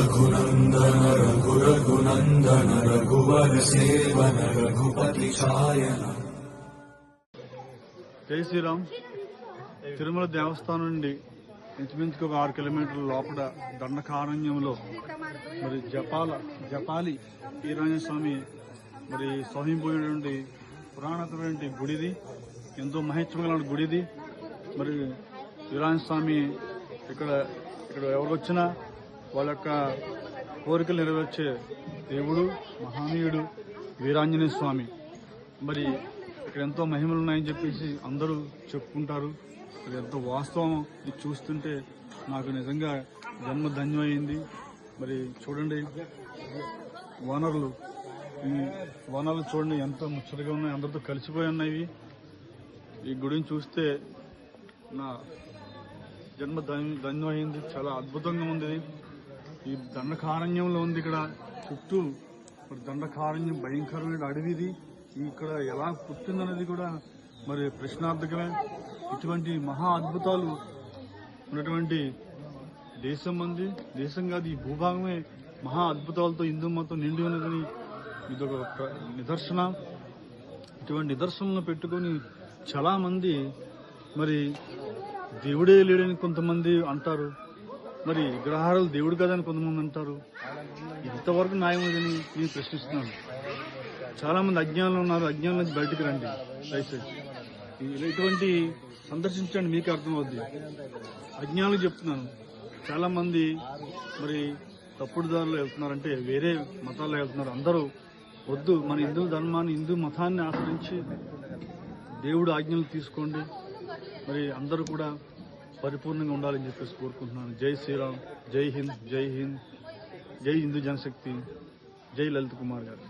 రఘునందన రఘు రఘునందన రఘువర సేవన రఘుపతి జై శ్రీరామ్. తిరుమల దేవస్థానం నుండి ఇంచుమించుకు ఒక ఆరు కిలోమీటర్ల లోపల దండకారణ్యంలో మరి జపాల జపాలి ఈరాజు స్వామి మరి స్వామిపోయినటువంటి పురాణతమైనటువంటి గుడిది ఎంతో మహిత్యమైన గుడిది. మరి వీరాజ స్వామి ఇక్కడ ఇక్కడ ఎవరు వచ్చినా వాళ్ళ యొక్క కోరికలు నెరవేర్చే దేవుడు మహనీయుడు వీరాంజనేయ స్వామి. మరి ఇక్కడ ఎంతో మహిమలు ఉన్నాయని చెప్పేసి అందరూ చెప్పుకుంటారు. మరి ఎంతో వాస్తవం. ఇది చూస్తుంటే నాకు నిజంగా జన్మ ధన్యమైంది. మరి చూడండి వనరులు. ఈ వనరులు చూడండి ఎంత ముచ్చటగా ఉన్నాయి. అందరితో కలిసిపోయి ఉన్నాయి ఈ గుడిని చూస్తే నా జన్మ ధన్య ధన్యమైంది. చాలా అద్భుతంగా ఉంది ఈ దండకారణ్యంలో ఉంది ఇక్కడ చుట్టూ మరి దండకారణ్యం భయంకరమైన అడవి ఇది. ఇక్కడ ఎలా పుట్టిందనేది కూడా మరి ప్రశ్నార్థకమే. ఇటువంటి మహా అద్భుతాలు ఉన్నటువంటి దేశం మంది దేశం కాదు ఈ భూభాగమే మహా అద్భుతాలతో హిందూ మతం నిండి ఉన్నదని ఇదొక ఒక నిదర్శన. ఇటువంటి నిదర్శనలు పెట్టుకొని చాలామంది మరి దేవుడే లేడని కొంతమంది అంటారు. మరి విగ్రహాలు దేవుడు కదని కొంతమంది అంటారు. ఇంతవరకు న్యాయం లేదని నేను ప్రశ్నిస్తున్నాను. చాలా మంది అజ్ఞానంలో ఉన్నారు. అజ్ఞానం నుంచి బయటకు రండి. దయచేసి. ఇటువంటి సందర్శించండి మీకు అర్థమవుద్ది. అజ్ఞానం చెప్తున్నాను. చాలా మంది మరి తప్పుడు దారిలో వెళ్తున్నారంటే వేరే మతాల్లో వెళ్తున్నారు. అందరూ వద్దు. మన హిందూ ధర్మాన్ని హిందూ మతాన్ని ఆశ్రయించి దేవుడు ఆజ్ఞలు తీసుకోండి. మరి అందరూ కూడా పరిపూర్ణంగా ఉండాలని చెప్పేసి కోరుకుంటున్నాను. జై శ్రీరామ్ జై హింద్ జై హింద్ జై హిందూ జనశక్తి జై లలిత్ కుమార్ గారు.